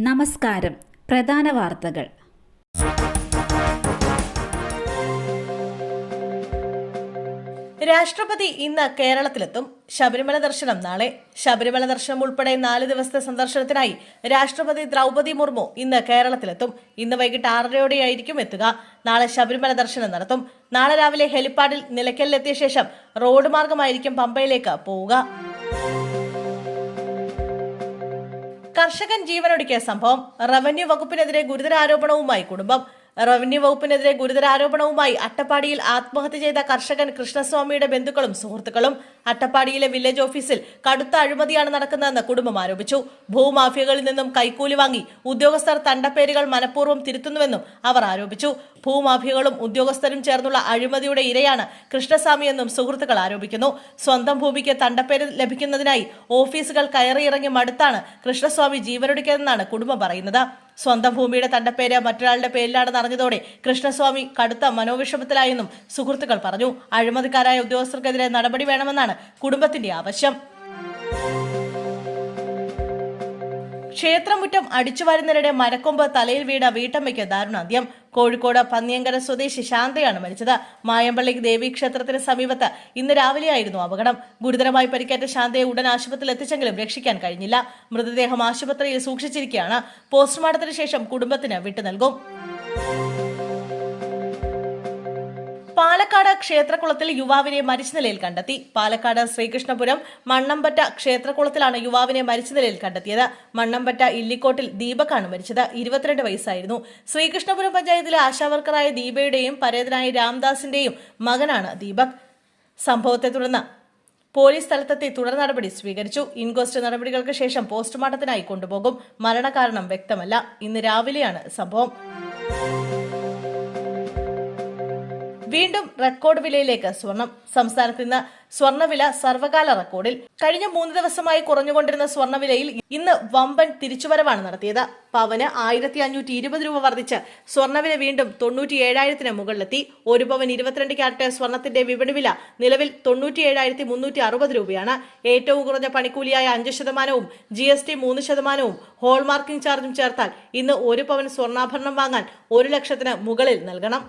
നമസ്കാരം. പ്രധാന വാർത്തകൾ. രാഷ്ട്രപതി ഇന്ന് കേരളത്തിലെത്തും. ശബരിമല ദർശനം നാളെ. ശബരിമല ദർശനം ഉൾപ്പെടെ നാല് ദിവസത്തെ സന്ദർശനത്തിനായി രാഷ്ട്രപതി ദ്രൗപതി മുർമു ഇന്ന് കേരളത്തിലെത്തും. ഇന്ന് വൈകിട്ട് ആറരയോടെയായിരിക്കും എത്തുക. നാളെ ശബരിമല ദർശനം നടത്തും. നാളെ രാവിലെ ഹെലിപ്പാഡിൽ നിലയ്ക്കലിലെത്തിയ ശേഷം റോഡ് മാർഗമായിരിക്കും പമ്പയിലേക്ക് പോവുക. കർഷകൻ ജീവനൊടുക്കിയ സംഭവം റവന്യൂ വകുപ്പിനെതിരെ ഗുരുതര ആരോപണവുമായി കുടുംബം. റവന്യൂ വകുപ്പിനെതിരെ ഗുരുതര ആരോപണവുമായി അട്ടപ്പാടിയിൽ ആത്മഹത്യ ചെയ്ത കർഷകൻ കൃഷ്ണസ്വാമിയുടെ ബന്ധുക്കളും സുഹൃത്തുക്കളും. അട്ടപ്പാടിയിലെ വില്ലേജ് ഓഫീസിൽ കടുത്ത അഴിമതിയാണ് നടക്കുന്നതെന്ന് കുടുംബം ആരോപിച്ചു. ഭൂമാഫിയകളിൽ നിന്നും കൈക്കൂലി വാങ്ങി ഉദ്യോഗസ്ഥർ തണ്ടപ്പേരുകൾ മനഃപൂർവം തിരുത്തുന്നുവെന്നും അവർ ആരോപിച്ചു. ഭൂമാഫിയകളും ഉദ്യോഗസ്ഥരും ചേർന്നുള്ള അഴിമതിയുടെ ഇരയാണ് കൃഷ്ണസ്വാമിയെന്നും സുഹൃത്തുക്കൾ ആരോപിക്കുന്നു. സ്വന്തം ഭൂമിക്ക് തണ്ടപ്പേര് ലഭിക്കുന്നതിനായി ഓഫീസുകൾ കയറിയിറങ്ങി മടുത്താണ് കൃഷ്ണസ്വാമി ജീവനൊടുക്കിയതെന്നാണ് കുടുംബം പറയുന്നത്. സ്വന്തം ഭൂമിയുടെ തന്റെ പേര് മറ്റൊരാളുടെ പേരിലാണെന്ന് അറിഞ്ഞതോടെ കൃഷ്ണസ്വാമി കടുത്ത മനോവിഷമത്തിലായെന്നും സുഹൃത്തുക്കൾ പറഞ്ഞു. അഴിമതിക്കാരായ ഉദ്യോഗസ്ഥർക്കെതിരെ നടപടി വേണമെന്നാണ് കുടുംബത്തിന്റെ ആവശ്യം. ക്ഷേത്രമുറ്റം അടിച്ചുവാരുന്നതിനിടെ മരക്കൊമ്പ് തലയിൽ വീണ വീട്ടമ്മയ്ക്ക് ദാരുണാന്ത്യം. കോഴിക്കോട് പന്നിയങ്കര സ്വദേശി ശാന്തയാണ് മരിച്ചത്. മായമ്പള്ളി ദേവീക്ഷേത്രത്തിന് സമീപത്ത് ഇന്ന് രാവിലെയായിരുന്നു അപകടം. ഗുരുതരമായി പരിക്കേറ്റ ശാന്തയെ ഉടൻ ആശുപത്രിയിൽ എത്തിച്ചെങ്കിലും രക്ഷിക്കാൻ കഴിഞ്ഞില്ല. മൃതദേഹം ആശുപത്രിയിൽ സൂക്ഷിച്ചിരിക്കുകയാണ്. പോസ്റ്റ്മോർട്ടത്തിന് ശേഷം കുടുംബത്തിന് വിട്ടു നൽകും. പാലക്കാട് ക്ഷേത്രകുളത്തിൽ യുവാവിനെ മരിച്ച നിലയിൽ കണ്ടെത്തി. പാലക്കാട് ശ്രീകൃഷ്ണപുരം മണ്ണമ്പറ്റ ക്ഷേത്രകുളത്തിലാണ് യുവാവിനെ മരിച്ച നിലയിൽ കണ്ടെത്തിയത്. മണ്ണമ്പറ്റ ഇല്ലിക്കോട്ടിൽ ദീപക്കാണ് മരിച്ചത്. ഇരുപത്തിരണ്ട് വയസ്സായിരുന്നു. ശ്രീകൃഷ്ണപുരം പഞ്ചായത്തിലെ ആശാവർക്കറായ ദീപയുടെയും പരേതനായ രാംദാസിന്റെയും മകനാണ് ദീപക്. സംഭവത്തെ തുടർന്ന് പോലീസ് സ്ഥലത്തെത്തി തുടർ നടപടി സ്വീകരിച്ചു. ഇൻക്വസ്റ്റ് നടപടികൾക്ക് ശേഷം പോസ്റ്റ്മോർട്ടത്തിനായി കൊണ്ടുപോകും. മരണകാരണം വ്യക്തമല്ല. ഇന്ന് രാവിലെയാണ് സംഭവം. വീണ്ടും റെക്കോർഡ് വിലയിലേക്ക് സ്വർണം. സംസ്ഥാനത്ത് ഇന്ന് സ്വർണവില സർവകാല റെക്കോർഡിൽ കഴിഞ്ഞ മൂന്ന് ദിവസമായി കുറഞ്ഞുകൊണ്ടിരുന്ന സ്വർണവിലയിൽ ഇന്ന് വമ്പൻ തിരിച്ചുവരവാണ് നടത്തിയത്. പവന് ആയിരത്തി അഞ്ഞൂറ്റി ഇരുപത് രൂപ വർദ്ധിച്ച് സ്വർണവില വീണ്ടും തൊണ്ണൂറ്റി ഏഴായിരത്തിന് മുകളിലെത്തി. ഒരു പവൻ ഇരുപത്തിരണ്ട് ക്യാരറ്റ് സ്വർണത്തിന്റെ വിപണി വില നിലവിൽ തൊണ്ണൂറ്റി ഏഴായിരത്തി മുന്നൂറ്റി അറുപത് രൂപയാണ്. ഏറ്റവും കുറഞ്ഞ പണിക്കൂലിയായ അഞ്ച് ശതമാനവും ജി എസ് ടി മൂന്ന് ശതമാനവും ഹോൾമാർക്കിംഗ് ചാർജും ചേർത്താൽ ഇന്ന് ഒരു പവൻ സ്വർണാഭരണം വാങ്ങാൻ ഒരു ലക്ഷത്തിന് മുകളിൽ നൽകണം.